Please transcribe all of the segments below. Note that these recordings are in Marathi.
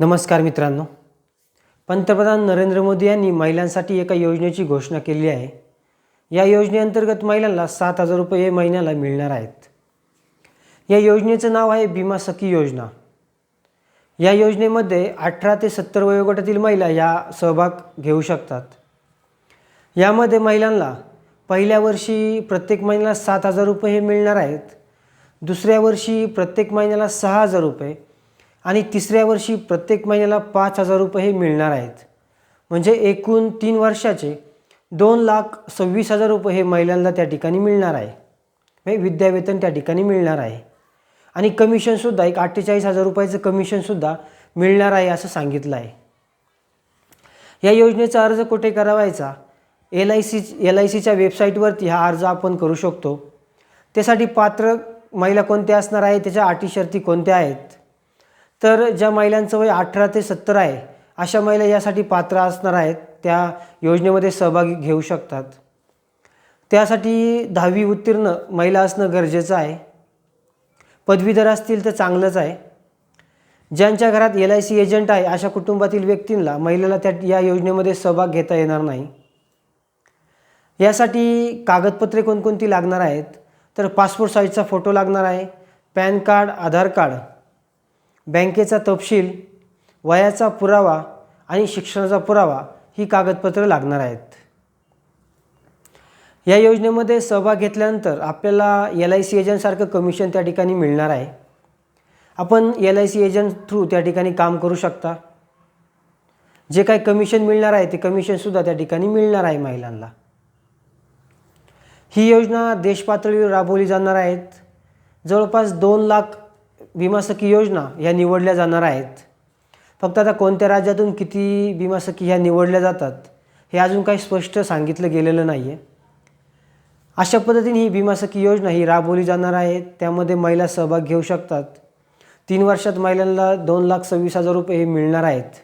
नमस्कार मित्रांनो. पंतप्रधान नरेंद्र मोदी यांनी महिलांसाठी एका योजनेची घोषणा केली आहे. या योजनेअंतर्गत महिलांना सात हजार रुपये महिन्याला मिळणार आहेत. या योजनेचं नाव आहे बीमा सखी योजना. या योजनेमध्ये अठरा ते सत्तर वयोगटातील महिला या सहभाग घेऊ शकतात. यामध्ये महिलांना पहिल्या वर्षी प्रत्येक महिन्याला सात हजार रुपये हे मिळणार आहेत. दुसऱ्या वर्षी प्रत्येक महिन्याला सहा हजार रुपये. आणि तिसऱ्या वर्षी प्रत्येक महिन्याला पाच हजार रुपये हे मिळणार आहेत. म्हणजे एकूण तीन वर्षाचे दोन लाख सव्वीस हजार रुपये हे महिलांना त्या ठिकाणी मिळणार आहे. म्हणजे विद्यावेतन त्या ठिकाणी मिळणार आहे. आणि कमिशनसुद्धा एक अठ्ठेचाळीस हजार रुपयाचं कमिशनसुद्धा मिळणार आहे असं सांगितलं आहे. या योजनेचा अर्ज कुठे करावायचा? L I C L I सीच्या वेबसाईटवरती हा अर्ज आपण करू शकतो. त्यासाठी पात्र महिला कोणत्या असणार आहे त्याच्या अटी शर्ती कोणत्या आहेत? तर ज्या महिलांचं वय अठरा ते सत्तर आहे अशा महिला यासाठी पात्र असणार आहेत त्या योजनेमध्ये सहभागी घेऊ शकतात. त्यासाठी दहावी उत्तीर्ण महिला असणं गरजेचं आहे. पदवीधर असतील तर चांगलंच आहे. ज्यांच्या घरात एल आय सी एजंट आहे अशा कुटुंबातील व्यक्तींना महिलेला त्या या योजनेमध्ये सहभाग घेता येणार नाही. यासाठी कागदपत्रे कोणकोणती लागणार आहेत? तर पासपोर्ट साईजचा फोटो लागणार आहे पॅन कार्ड आधार कार्ड बँकेचा तपशील वयाचा पुरावा आणि शिक्षणाचा पुरावा ही कागदपत्रं लागणार आहेत. या योजनेमध्ये सहभाग घेतल्यानंतर आपल्याला एल आय सी एजंटसारखं कमिशन त्या ठिकाणी मिळणार आहे. आपण L I C agent through त्या ठिकाणी काम करू शकता. जे काही कमिशन मिळणार आहे ते कमिशनसुद्धा त्या ठिकाणी मिळणार आहे महिलांना. ही योजना देशपातळीवर राबवली जाणार आहेत. जवळपास दोन लाख विमासखी योजना ह्या निवडल्या जाणार आहेत. फक्त आता कोणत्या राज्यातून किती विमासखी ह्या निवडल्या जातात हे अजून काही स्पष्ट सांगितलं गेलेलं नाही आहे अशा पद्धतीने ही विमासखी योजना ही राबवली जाणार आहे. त्यामध्ये महिला सहभाग घेऊ शकतात. तीन वर्षात महिलांना दोन लाख सव्वीस हजार रुपये हे मिळणार आहेत.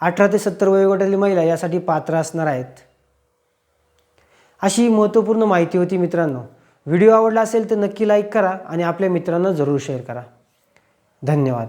अठरा ते सत्तर वयोगटातील महिला यासाठी पात्र असणार आहेत. अशी महत्त्वपूर्ण माहिती होती मित्रांनो. व्हिडिओ आवडला असेल तर नक्की लाईक करा आणि आपल्या मित्रांना जरूर शेअर करा. धन्यवाद.